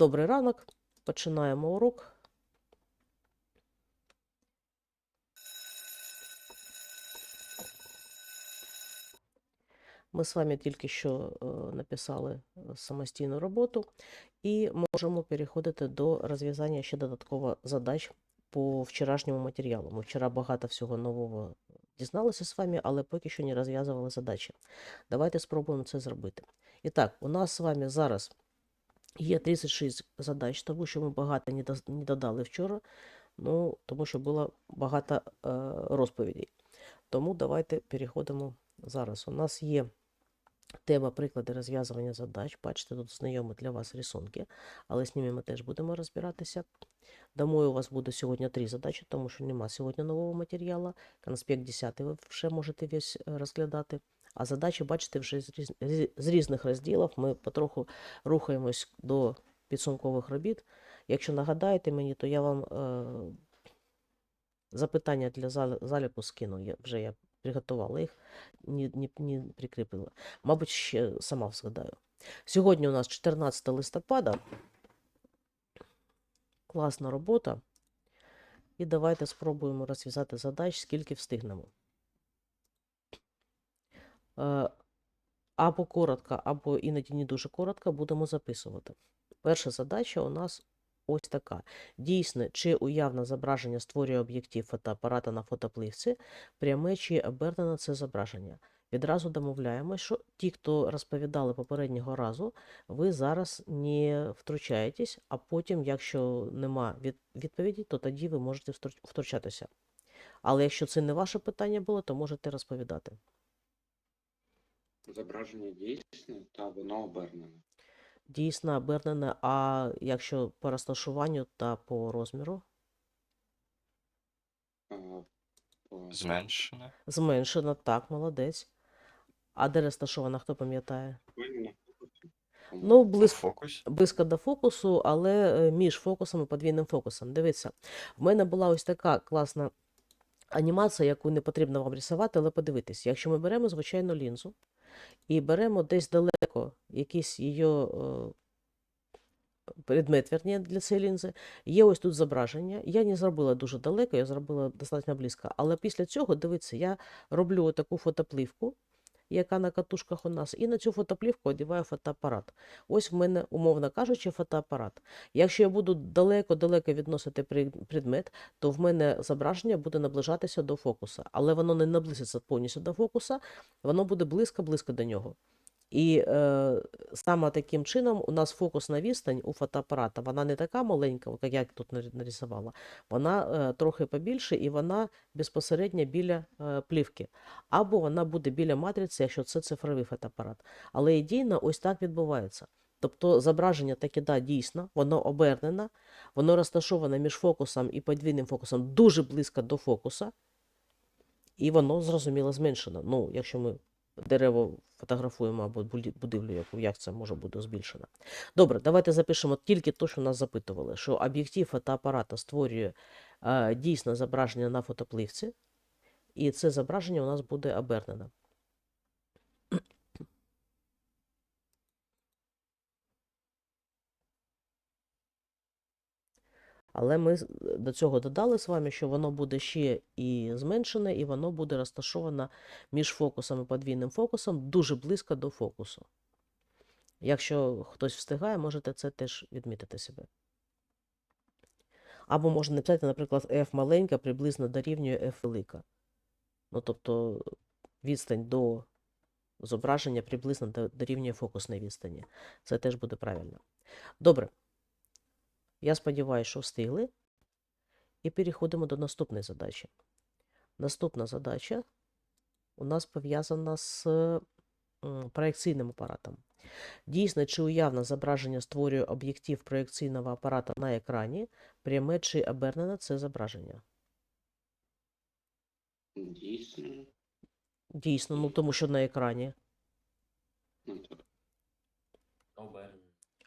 Добрий ранок. Починаємо урок. Ми з вами тільки що е, написали е, самостійну роботу і можемо переходити до розв'язання ще додатково задач по вчорашньому матеріалу. Ми вчора багато всього нового дізналися з вами, але поки що не розв'язували задачі. Давайте спробуємо це зробити. І так, у нас з вами зараз є 36 задач, тому що ми багато не додали вчора, ну, тому що було багато е, розповідей. Тому давайте переходимо зараз. У нас є тема приклади розв'язування задач. Бачите, тут знайомі для вас рисунки, але з ними ми теж будемо розбиратися. Домой у вас буде сьогодні три задачі, тому що нема сьогодні нового матеріалу. Конспект 10 ви вже можете весь е, розглядати. А задачі, бачите, вже з різних розділів. Ми потроху рухаємось до підсумкових робіт. Якщо нагадаєте мені, то я вам е... запитання для заліпу скину. Я... Вже я приготувала їх, не, не, не прикріпила. Мабуть, ще сама згадаю. Сьогодні у нас 14 листопада. Класна робота. І давайте спробуємо розв'язати задач, скільки встигнемо. Е, Або коротко, або іноді не дуже коротко будемо записувати. Перша задача у нас ось така. Дійсне чи уявне зображення створює об'єктив фотоапарата на фотопливці, пряме чи обернене це зображення. Відразу домовляємось, що ті, хто розповідали попереднього разу, ви зараз не втручаєтесь, а потім, якщо нема відповіді, то тоді ви можете втручатися. Але якщо це не ваше питання було, то можете розповідати. Зображення дійсне та воно обернене. Дійсно обернене, а якщо по розташуванню та по розміру А, по- Зменшене. зменшено, так, молодець. А де розташована, хто пам'ятає? Повинно на. Тому Ну, близько. фокусі. близько до фокусу, але е, між фокусом і подвійним фокусом. Дивіться, в мене була ось така класна анімація, яку не потрібно вам рисувати, але подивитись. Якщо ми беремо звичайну лінзу і беремо десь далеко якийсь її е, предмет, верні, для цієї лінзи, є ось тут зображення. Я не зробила дуже далеко, я зробила достатньо близько. Але після цього, дивіться, я роблю таку фотоплівку, яка на катушках у нас, і на цю фотоплівку одіваю фотоапарат. Ось в мене, умовно кажучи, фотоапарат. Якщо я буду далеко-далеко відносити предмет, то в мене зображення буде наближатися до фокуса. Але воно не наблизиться повністю до фокуса, воно буде близько-близько до нього. І е, саме таким чином у нас фокусна відстань у фотоапарата, вона не така маленька, як я тут нар- нарисувала, вона е, трохи побільше і вона безпосередньо біля е, плівки. Або вона буде біля матриці, якщо це цифровий фотоапарат. Але ідейно ось так відбувається. Тобто зображення таке, да, дійсно, воно обернене, воно розташоване між фокусом і подвійним фокусом дуже близько до фокуса, і воно зрозуміло зменшено. Ну, якщо ми дерево фотографуємо або будівлю, яку як це може бути збільшено. Добре, давайте запишемо тільки те, що нас запитували, що об'єктив фотоапарата створює е, дійсне зображення на фотопливці, і це зображення у нас буде обернене. Але ми до цього додали з вами, що воно буде ще і зменшене, і воно буде розташоване між фокусом і подвійним фокусом дуже близько до фокусу. Якщо хтось встигає, можете це теж відмітити себе. Або можна написати, наприклад, F маленька приблизно дорівнює F велика. Ну, тобто відстань до зображення приблизно дорівнює фокусної відстані. Це теж буде правильно. Добре. Я сподіваюся, що встигли. І переходимо до наступної задачі. Наступна задача у нас пов'язана з проекційним апаратом. Дійсно чи уявне зображення створює об'єктив проекційного апарата на екрані, пряме чи обернене це зображення. Дійсно. Дійсно, ну тому що на екрані Ну, так.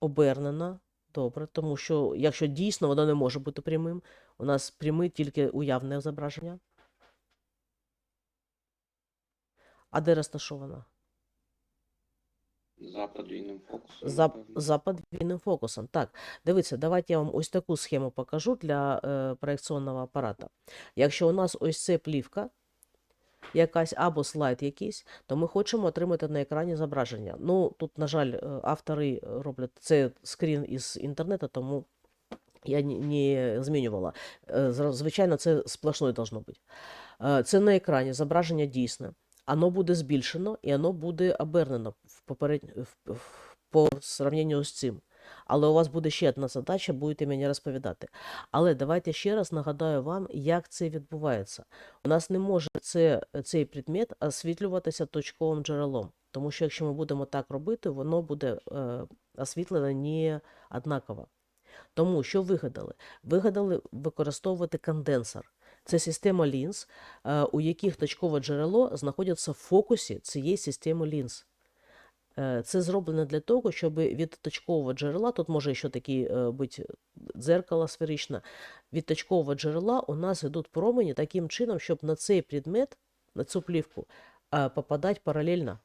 обернена. Добре, тому що якщо дійсно воно не може бути прямим, у нас пряме тільки уявне зображення. А де розташована? За подвійним фокусом. За, за подвійним фокусом. Так, дивіться, давайте я вам ось таку схему покажу для е, проекційного апарата. Якщо у нас ось це плівка, якась або слайд якийсь, то ми хочемо отримати на екрані зображення. Ну, тут, на жаль, е, автори роблять це скрін із інтернету, тому я не, змінювала. Е, Звичайно, це сплошною должно бути. Е, Це на екрані зображення дійсне. Воно буде збільшено і воно буде обернено в поперед... в... по сравненню з цим. Але у вас буде ще одна задача, будете мені розповідати. Але давайте ще раз нагадаю вам, як це відбувається. У нас не може це, цей предмет освітлюватися точковим джерелом. Тому що якщо ми будемо так робити, воно буде е, освітлене не однаково. Тому що вигадали? Вигадали використовувати конденсор. Це система лінз, е, у яких точкове джерело знаходиться в фокусі цієї системи лінз. Е, Це зроблено для того, щоб від точкового джерела, тут може ще такі е, бути дзеркало сферичне, від точкового джерела у нас йдуть промені таким чином, щоб на цей предмет, на цю плівку, е, попадати паралельно.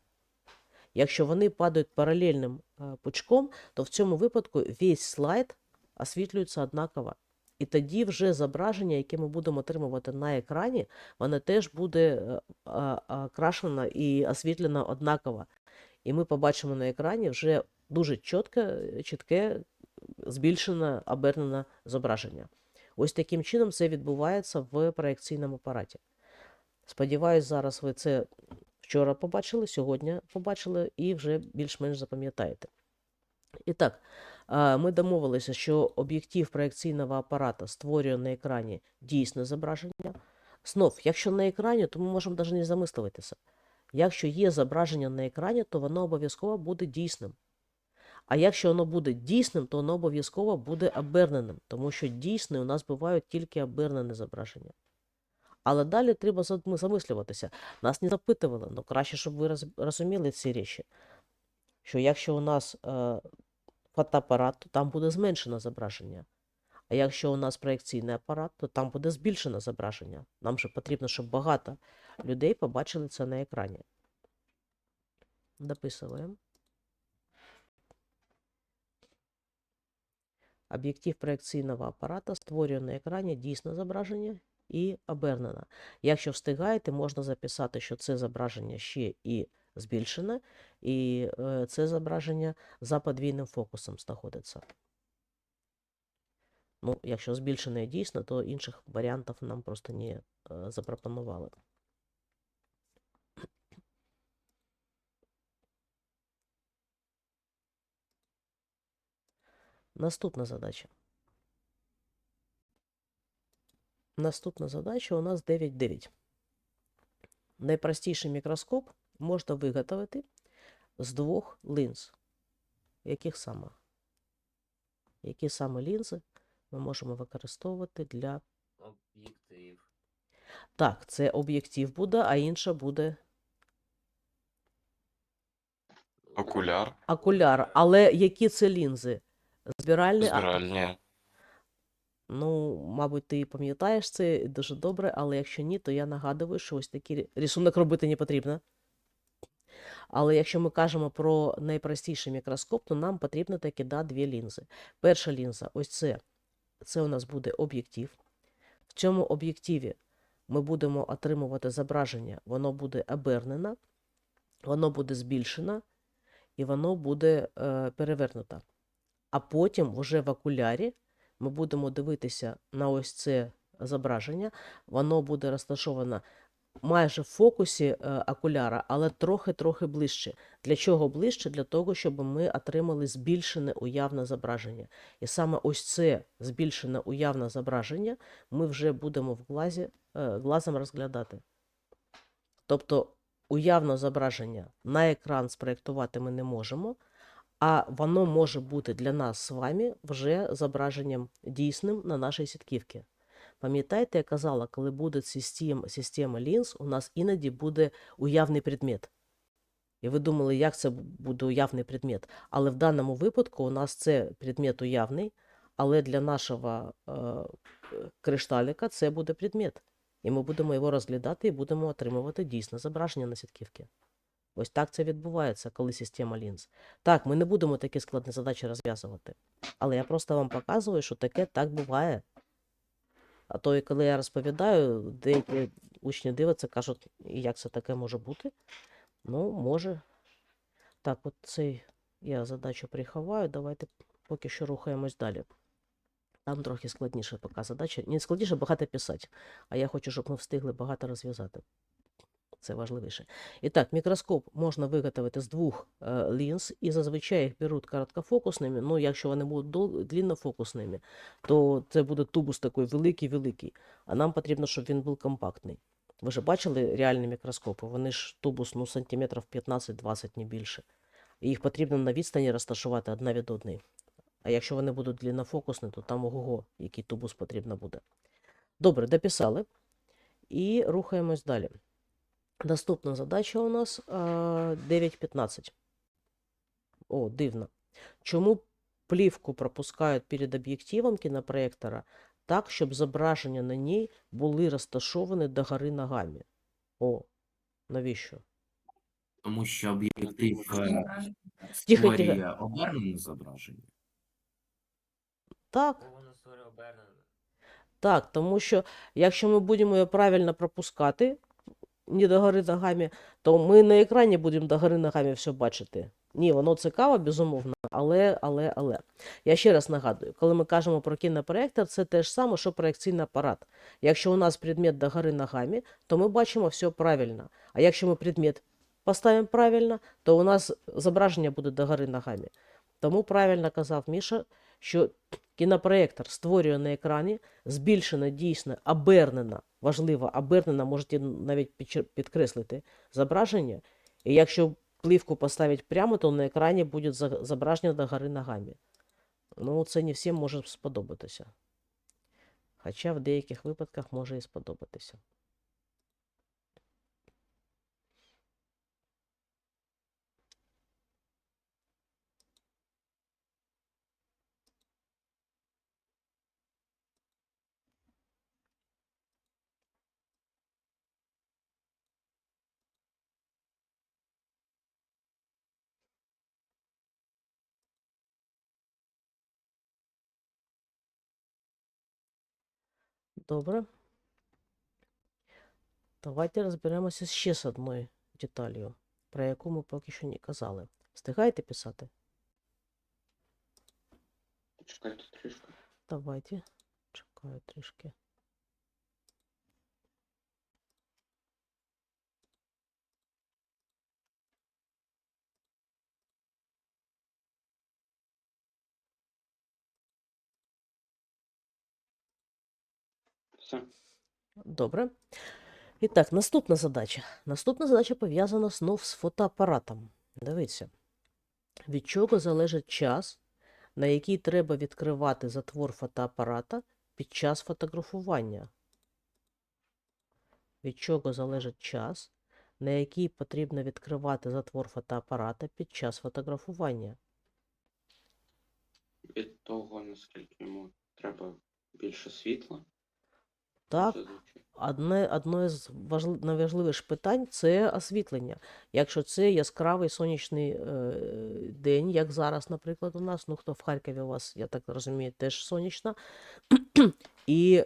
Якщо вони падають паралельним е, пучком, то в цьому випадку весь слайд освітлюється однаково. І тоді вже зображення, яке ми будемо отримувати на екрані, воно теж буде е, окрашено і освітлено однаково. І ми побачимо на екрані вже дуже чітке, чітке, збільшене, обернене зображення. Ось таким чином це відбувається в проекційному апараті. Сподіваюсь, зараз ви це вчора побачили, сьогодні побачили і вже більш-менш запам'ятаєте. І так, ми домовилися, що об'єктив проекційного апарата створює на екрані дійсне зображення. Знов, якщо на екрані, то ми можемо навіть не замислюватися. Якщо є зображення на екрані, то воно обов'язково буде дійсним. А якщо воно буде дійсним, то воно обов'язково буде оберненим, тому що дійсне у нас бувають тільки обернені зображення. Але далі треба замислюватися. Нас не запитували, але краще, щоб ви розуміли ці речі. Що якщо у нас е, фотоапарат, то там буде зменшено зображення. А якщо у нас проекційний апарат, то там буде збільшено зображення. Нам же потрібно, щоб багато людей побачили це на екрані. Дописуємо. Об'єктив проекційного апарата створює на екрані дійсне зображення і обернене. Якщо встигаєте, можна записати, що це зображення ще і збільшене, і е, це зображення за подвійним фокусом знаходиться. Ну, якщо збільшене дійсно, то інших варіантів нам просто не е, запропонували. Наступна задача. Наступна задача у нас 9.9. Найпростіший мікроскоп можна виготовити з двох лінз. Яких саме? Які саме лінзи ми можемо використовувати для. Об'єктив. Так, це об'єктив буде, а інша буде Окуляр. окуляр. Але які це лінзи? Збиральні? Збиральні. Ну, мабуть, ти пам'ятаєш це дуже добре, але якщо ні, то я нагадую, що ось такий рисунок робити не потрібно. Але якщо ми кажемо про найпростіший мікроскоп, то нам потрібно таки да, дві лінзи. Перша лінза, ось це. Це у нас буде об'єктив. В цьому об'єктиві ми будемо отримувати зображення, воно буде обернено, воно буде збільшено і воно буде е, перевернуто. А потім, вже в окулярі, ми будемо дивитися на ось це зображення. Воно буде розташовано майже в фокусі е, окуляра, але трохи-трохи ближче. Для чого ближче? Для того, щоб ми отримали збільшене уявне зображення. І саме ось це збільшене уявне зображення ми вже будемо в глазі, е, глазом розглядати. Тобто уявне зображення на екран спроєктувати ми не можемо, а воно може бути для нас з вами вже зображенням дійсним на нашій сітківці. Пам'ятаєте, я казала, коли буде систем, система лінз, у нас іноді буде уявний предмет. І ви думали, як це буде уявний предмет. Але в даному випадку у нас це предмет уявний, але для нашого е, кришталіка це буде предмет. І ми будемо його розглядати і будемо отримувати дійсне зображення на сітківці. Ось так це відбувається, коли система лінз. Так, ми не будемо такі складні задачі розв'язувати. Але я просто вам показую, що таке так буває. А то, і коли я розповідаю, деякі учні дивляться, кажуть, як це таке може бути? Ну, може. Так, от цей я задачу приховаю. Давайте поки що рухаємось далі. Там трохи складніше поки задача. Не складніше багато писати. А я хочу, щоб ми встигли багато розв'язати. Це важливіше. І так, мікроскоп можна виготовити з двох е, лінз, і зазвичай їх беруть короткофокусними. Ну, якщо вони будуть длиннофокусними, то це буде тубус такий великий-великий. А нам потрібно, щоб він був компактний. Ви ж бачили реальні мікроскопи? Вони ж тубус ну, сантиметрів 15-20, не більше. І їх потрібно на відстані розташувати одна від одної. А якщо вони будуть длиннофокусні, то там ого, який тубус потрібно буде. Добре, дописали. І рухаємось далі. Наступна задача у нас 9.15. О, дивно. Чому плівку пропускають перед об'єктивом кінопроєктора так, щоб зображення на ній були розташовані догори ногами? О, навіщо? Тому що об'єктив е, Тихо, створює тихо. обернене зображення. Так, так, тому що якщо ми будемо його правильно пропускати, не догори ногами, то ми на екрані будемо догори ногами все бачити. Ні, воно цікаво, безумовно, але, але, але. Я ще раз нагадую, коли ми кажемо про кінопроєктор, це те ж саме, що проекційний апарат. Якщо у нас предмет догори ногами, то ми бачимо все правильно. А якщо ми предмет поставимо правильно, то у нас зображення буде догори ногами. Тому правильно казав Міша, що кінопроєктор створює на екрані збільшена, дійсно, обернена, важливо, обернена, можете навіть підкреслити зображення. І якщо плівку поставити прямо, то на екрані буде зображення зображення догори ногами. Ну, це не всім може сподобатися. Хоча в деяких випадках може і сподобатися. Добре. Давайте розберемося ще з одною деталью, про яку ми поки що не казали. Встигаєте писати? Чекайте трішки. Давайте. Чекаю трішки. Все. Добре. І так, наступна задача. Наступна задача пов'язана знов з фотоапаратом. Дивіться. Від чого залежить час, на який треба відкривати затвор фотоапарата під час фотографування? Від чого залежить час, на який потрібно відкривати затвор фотоапарата під час фотографування? Від того, наскільки йому треба більше світла. Так. Одне, одне з важли- найважливіших питань це освітлення. Якщо це яскравий сонячний е, день, як зараз, наприклад, у нас, ну хто в Харкові у вас, я так розумію, теж сонячно. І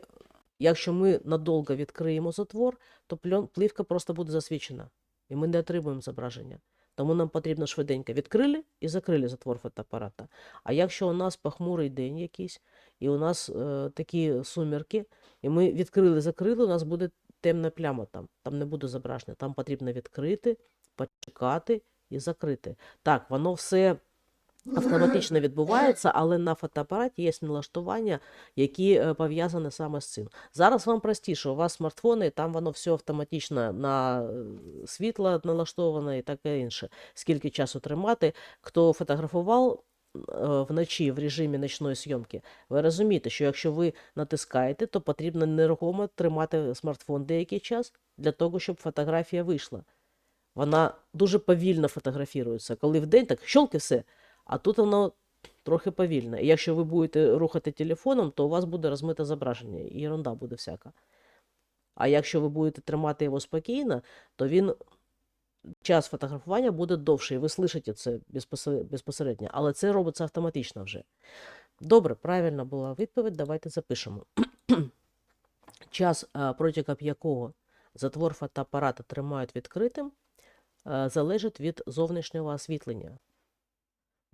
якщо ми надовго відкриємо затвор, то плівка просто буде засвічена, і ми не отримуємо зображення. Тому нам потрібно швиденько відкрили і закрили затвор фотоапарата. А якщо у нас похмурий день якийсь, і у нас е, такі сумерки, і ми відкрили, закрили, у нас буде темна пляма там. Там не буде зображення. Там потрібно відкрити, почекати і закрити. Так, воно все автоматично відбувається, але на фотоапараті є налаштування, які е, пов'язані саме з цим. Зараз вам простіше, у вас смартфони, там воно все автоматично на е, світло налаштовано і таке інше. Скільки часу тримати. Хто фотографував е, вночі в режимі ночної зйомки, ви розумієте, що якщо ви натискаєте, то потрібно нерухомо тримати смартфон деякий час для того, щоб фотографія вийшла. Вона дуже повільно фотографірується. Коли вдень так щолки все, а тут воно трохи повільно. І якщо ви будете рухати телефоном, то у вас буде розмите зображення, і ерунда буде всяка. А якщо ви будете тримати його спокійно, то він час фотографування буде довший. Ви слышите це безпосередньо, але це робиться автоматично вже. Добре, правильна була відповідь. Давайте запишемо. Час, е, протягом якого затвор фотоапарата тримають відкритим, е, залежить від зовнішнього освітлення.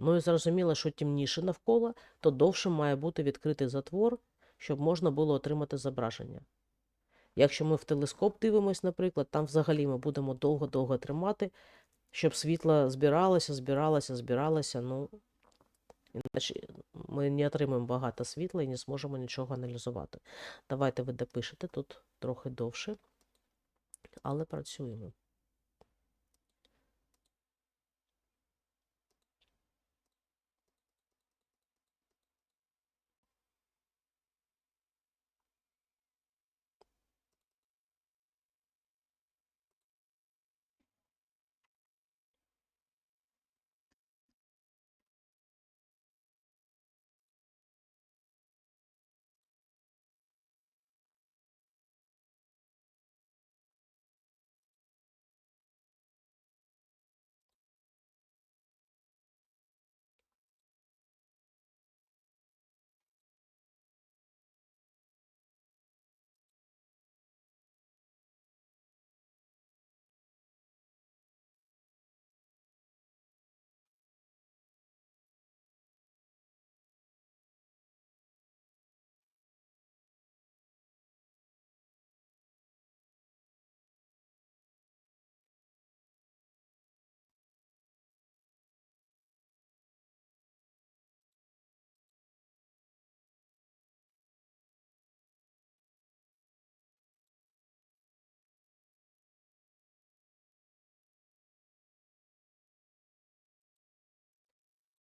Ну і зрозуміло, що темніше навколо, то довше має бути відкритий затвор, щоб можна було отримати зображення. Якщо ми в телескоп дивимось, наприклад, там взагалі ми будемо довго-довго тримати, щоб світло збиралося, збиралося, збиралося. Ну, іначе ми не отримаємо багато світла і не зможемо нічого аналізувати. Давайте ви допишете тут трохи довше, але працюємо.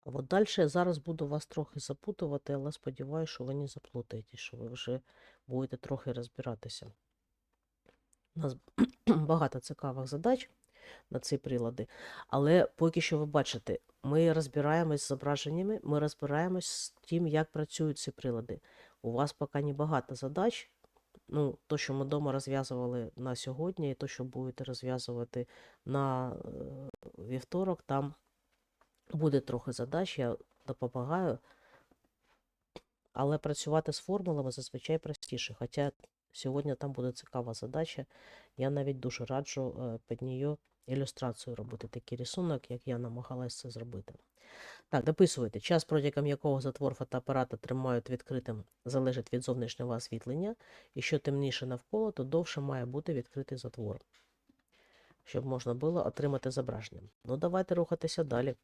От далі я зараз буду вас трохи запутувати, але сподіваюся, що ви не заплутаєте, що ви вже будете трохи розбиратися. У нас багато цікавих задач на ці прилади, але поки що ви бачите, ми розбираємось з зображеннями, ми розбираємось з тим, як працюють ці прилади. У вас поки не багато задач. Ну, то, що ми вдома розв'язували на сьогодні, і то, що будете розв'язувати на е, вівторок, там буде трохи задач, я допомагаю, але працювати з формулами зазвичай простіше. Хоча сьогодні там буде цікава задача. Я навіть дуже раджу е, під нею ілюстрацію робити, такий рисунок, як я намагалась це зробити. Так, дописуйте. Час, протягом якого затвор фотоапарата тримають відкритим, залежить від зовнішнього освітлення, і що темніше навколо, то довше має бути відкритий затвор, щоб можна було отримати зображення. Ну, давайте рухатися далі.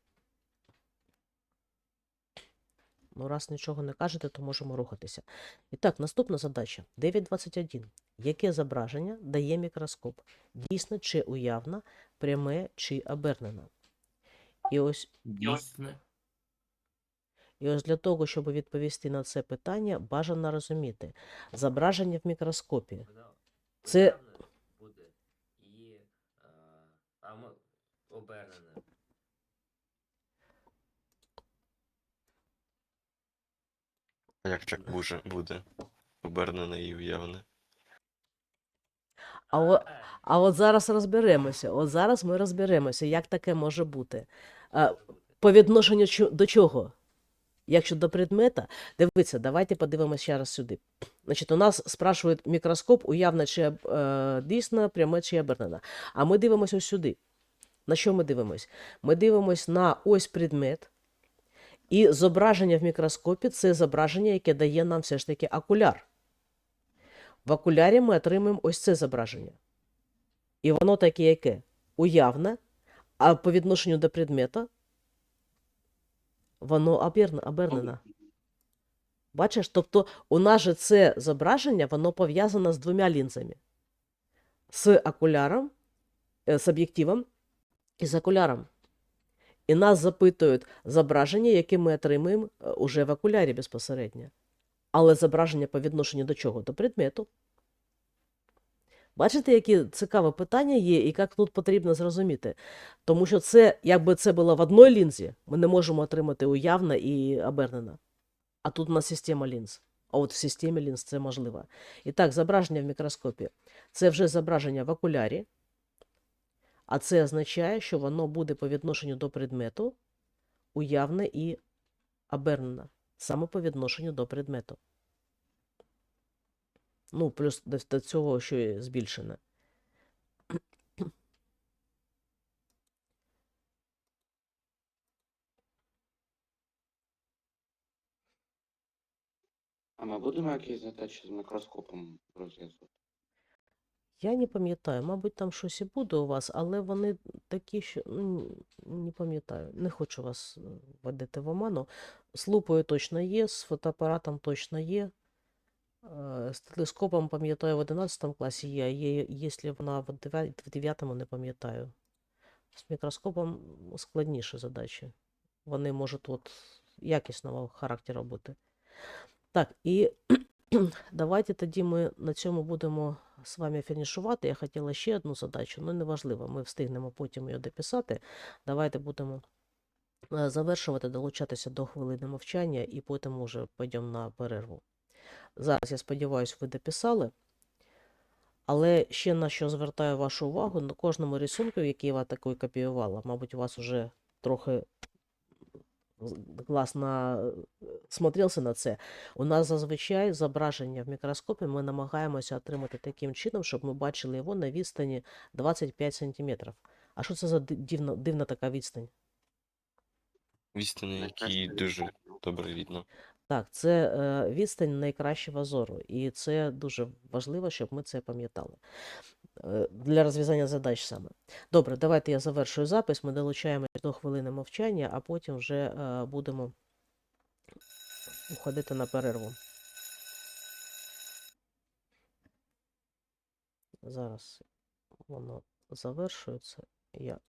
Ну, раз нічого не кажете, то можемо рухатися. І так, наступна задача. 9.21. Яке зображення дає мікроскоп? Дійсне чи уявне, пряме чи обернене? І ось, Дійсне. і ось для того, щоб відповісти на це питання, бажано розуміти. Зображення в мікроскопі. Це- буде і обернене. А як так буде, буде? Обернене і уявне. А, о, а от зараз розберемося. От зараз ми розберемося, як таке може бути. А, по відношенню до чого? Якщо до предмета, дивіться, давайте подивимося ще раз сюди. Значить, у нас спрашують мікроскоп, уявно чи об- е, дійсно, пряме чи обернене. А ми дивимося ось сюди. На що ми дивимося? Ми дивимося на ось предмет, і зображення в мікроскопі це зображення, яке дає нам все ж таки окуляр. В окулярі ми отримуємо ось це зображення. І воно таке яке? Уявне, а по відношенню до предмета воно оберне- обернене. Бачиш, тобто у нас же це зображення, воно пов'язане з двома лінзами. З окуляром, е, з об'єктивом і з окуляром. І нас запитують зображення, яке ми отримуємо е, уже в окулярі безпосередньо. Але зображення по відношенню до чого? До предмету. Бачите, які цікаве питання є, і як тут потрібно зрозуміти. Тому що це, якби це було в одній лінзі, ми не можемо отримати уявне і обернене. А тут у нас система лінз. А от в системі лінз це можливо. І так, зображення в мікроскопі. Це вже зображення в окулярі. А це означає, що воно буде по відношенню до предмету уявне і обернене. Саме по відношенню до предмету. Ну, плюс до, цього, і збільшене. А ми будемо якісь задачі з мікроскопом розв'язувати? Я не пам'ятаю, мабуть, там щось і буде у вас, але вони такі, що ну, не пам'ятаю. Не хочу вас е, вводити в оману. З лупою точно є, з фотоапаратом точно є. Е, З телескопом, пам'ятаю, в 11 класі є, є, якщо вона в 9, в 9 не пам'ятаю. З мікроскопом складніші задачі. Вони можуть от якісного характеру бути. Так, і давайте тоді ми на цьому будемо з вами фінішувати. Я хотіла ще одну задачу, але неважливо, ми встигнемо потім її дописати. Давайте будемо е, завершувати, долучатися до хвилини мовчання і потім уже підемо на перерву. Зараз, я сподіваюся, ви дописали. Але ще на що звертаю вашу увагу, на кожному рисунку, який я такий копіювала, мабуть, у вас вже трохи глаз на... смотрелся на це. У нас зазвичай зображення в мікроскопі ми намагаємося отримати таким чином, щоб ми бачили його на відстані 25 см. А що це за дивна, дивна така відстань? Найкраще які дуже добре видно. Так, це е, відстань найкращого зору, і це дуже важливо, щоб ми це пам'ятали. Е, Для розв'язання задач саме. Добре, давайте я завершую запис. Ми долучаємось до хвилини мовчання, а потім вже е, будемо уходити на перерву. Зараз воно завершується. Я